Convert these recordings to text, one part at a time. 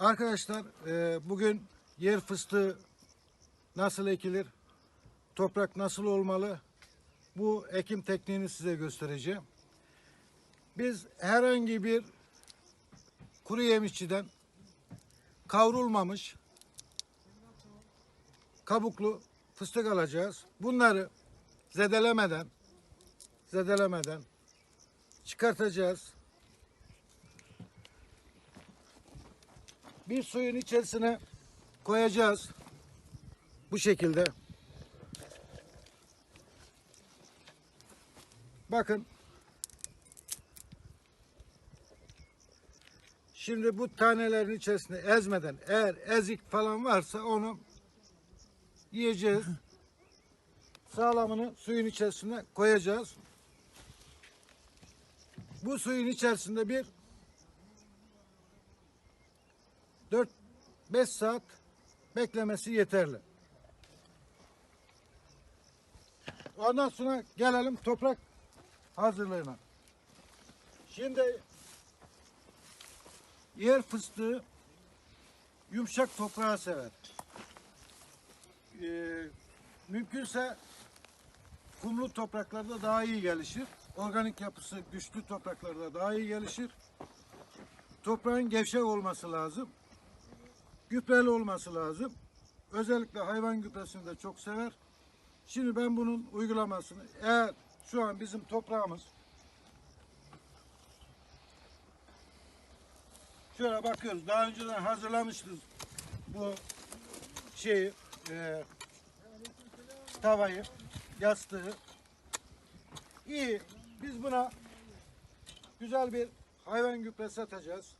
Arkadaşlar e, bugün yer fıstığı nasıl ekilir? Toprak nasıl olmalı? Bu ekim tekniğini size göstereceğim. Biz herhangi bir kuru yemişçiden kavrulmamış kabuklu fıstık alacağız. Bunları zedelemeden zedelemeden çıkartacağız. Bir suyun içerisine koyacağız. Bu şekilde. Bakın. Şimdi bu tanelerin içerisine ezmeden eğer ezik falan varsa onu yiyeceğiz. Sağlamını suyun içerisine koyacağız. Bu suyun içerisinde bir 4-5 saat beklemesi yeterli. Ondan sonra gelelim toprak hazırlığına. Şimdi yer fıstığı yumuşak toprağı sever. Ee, mümkünse kumlu topraklarda daha iyi gelişir. Organik yapısı güçlü topraklarda daha iyi gelişir. Toprağın gevşek olması lazım. Gübreli olması lazım. Özellikle hayvan gübresini de çok sever. Şimdi ben bunun uygulamasını eğer şu an bizim toprağımız şöyle bakıyoruz. Daha önceden hazırlamışız bu şeyi e, tavayı, yastığı. İyi. Biz buna güzel bir hayvan gübresi atacağız.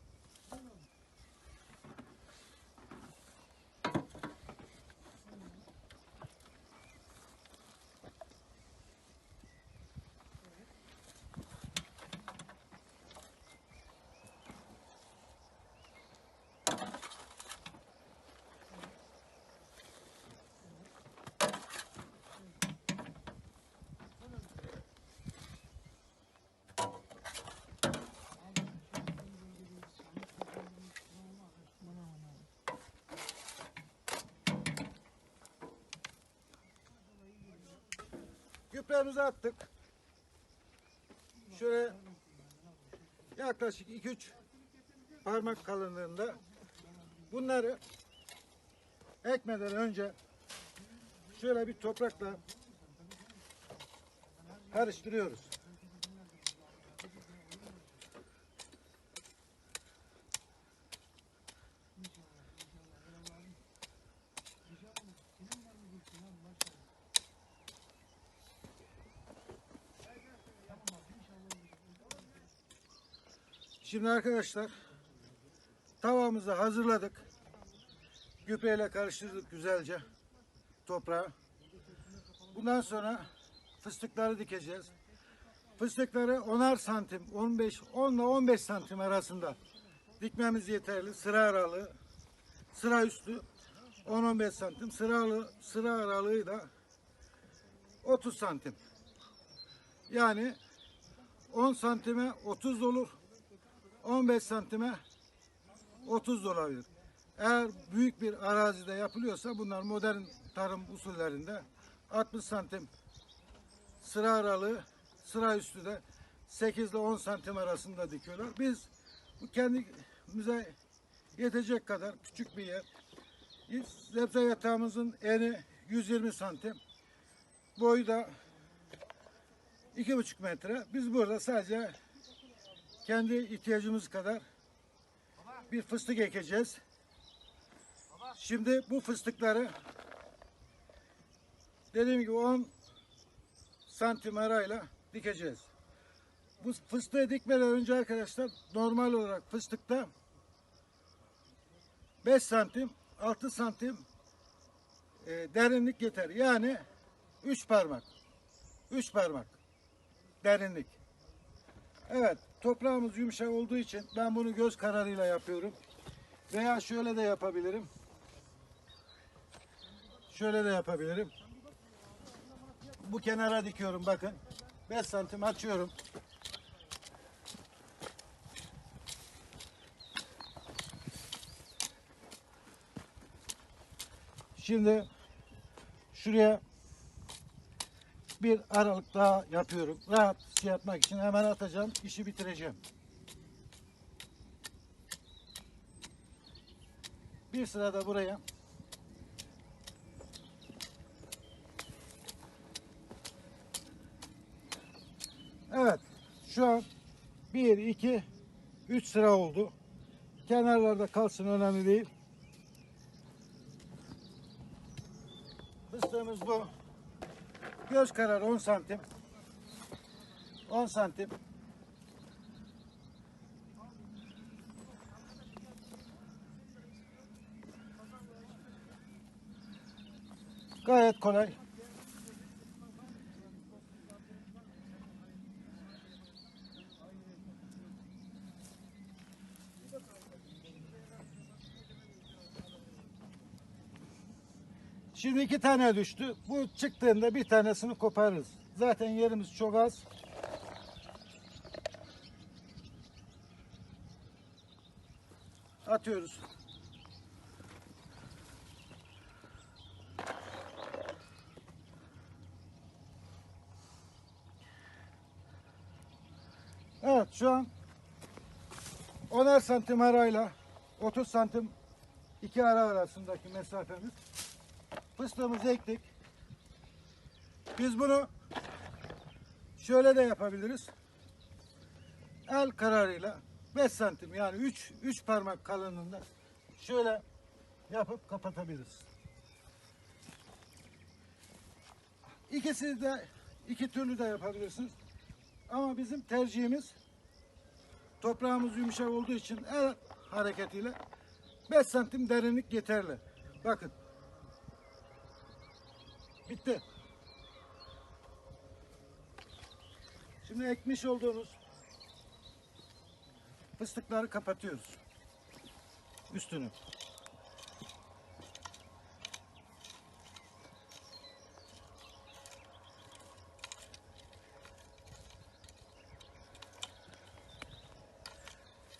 Gübremizi attık. Şöyle yaklaşık 2-3 parmak kalınlığında bunları ekmeden önce şöyle bir toprakla karıştırıyoruz. Şimdi arkadaşlar tavamızı hazırladık. Gübreyle karıştırdık güzelce toprağı. Bundan sonra fıstıkları dikeceğiz. Fıstıkları 10'ar santim, 15, 10 ile 15 santim arasında dikmemiz yeterli. Sıra aralığı, sıra üstü 10-15 santim, sıra, aralığı, sıra aralığı da 30 santim. Yani 10 santime 30 olur. 15 santime 30 da olabilir. Eğer büyük bir arazide yapılıyorsa bunlar modern tarım usullerinde 60 santim sıra aralığı sıra üstü de 8 ile 10 santim arasında dikiyorlar. Biz bu kendimize yetecek kadar küçük bir yer. Zebze yatağımızın eni 120 santim. Boyu da 2,5 metre. Biz burada sadece kendi ihtiyacımız kadar bir fıstık ekeceğiz. Şimdi bu fıstıkları dediğim gibi 10 santim arayla dikeceğiz. Bu fıstığı dikmeden önce arkadaşlar normal olarak fıstıkta 5 santim 6 santim e, derinlik yeter. Yani 3 parmak. 3 parmak derinlik. Evet toprağımız yumuşak olduğu için ben bunu göz kararıyla yapıyorum. Veya şöyle de yapabilirim. Şöyle de yapabilirim. Bu kenara dikiyorum bakın. 5 santim açıyorum. Şimdi şuraya bir aralık daha yapıyorum. Rahat şey yapmak için hemen atacağım. işi bitireceğim. Bir sırada buraya Evet. Şu an 1, 2, 3 sıra oldu. Kenarlarda kalsın önemli değil. Fıstığımız bu. Göz kararı 10 santim. 10 santim. Gayet kolay. Şimdi iki tane düştü. Bu çıktığında bir tanesini koparırız. Zaten yerimiz çok az. Atıyoruz. Evet şu an 10'ar santim arayla 30 santim iki ara arasındaki mesafemiz. Fıstığımızı ektik. Biz bunu şöyle de yapabiliriz. El kararıyla 5 santim yani 3 3 parmak kalınlığında şöyle yapıp kapatabiliriz. İkisi de iki türlü de yapabilirsiniz. Ama bizim tercihimiz toprağımız yumuşak olduğu için el hareketiyle 5 santim derinlik yeterli. Bakın. Bitti. Şimdi ekmiş olduğumuz fıstıkları kapatıyoruz. Üstünü.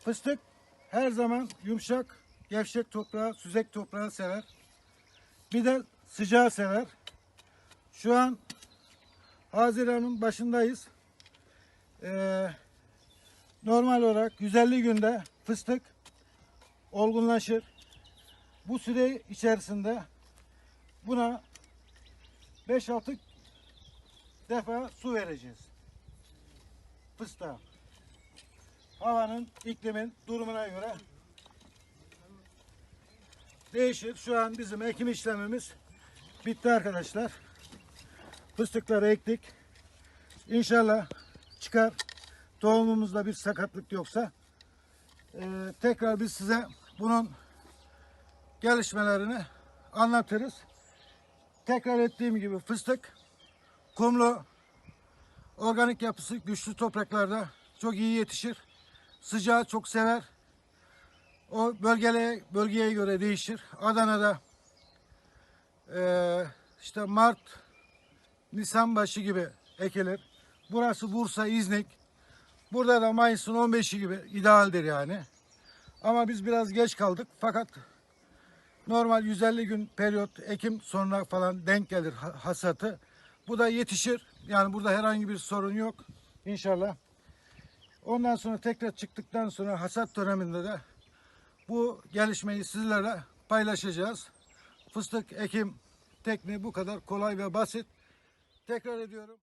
Fıstık her zaman yumuşak, gevşek toprağı, süzek toprağı sever. Bir de sıcağı sever. Şu an Haziran'ın başındayız. Ee, normal olarak 150 günde fıstık olgunlaşır. Bu süre içerisinde buna 5-6 defa su vereceğiz. Fıstığa. Havanın, iklimin durumuna göre değişir. Şu an bizim ekim işlemimiz bitti arkadaşlar. Fıstıkları ektik. İnşallah çıkar. Tohumumuzda bir sakatlık yoksa eee, tekrar biz size bunun gelişmelerini anlatırız. Tekrar ettiğim gibi fıstık kumlu organik yapısı güçlü topraklarda çok iyi yetişir. Sıcağı çok sever. O bölgeye, bölgeye göre değişir. Adana'da eee, işte Mart, Nisan başı gibi ekilir. Burası Bursa, İznik. Burada da Mayıs'ın 15'i gibi idealdir yani. Ama biz biraz geç kaldık. Fakat normal 150 gün periyot Ekim sonuna falan denk gelir ha- hasatı. Bu da yetişir. Yani burada herhangi bir sorun yok. İnşallah. Ondan sonra tekrar çıktıktan sonra hasat döneminde de bu gelişmeyi sizlerle paylaşacağız. Fıstık ekim tekniği bu kadar kolay ve basit. Tekrar ediyorum.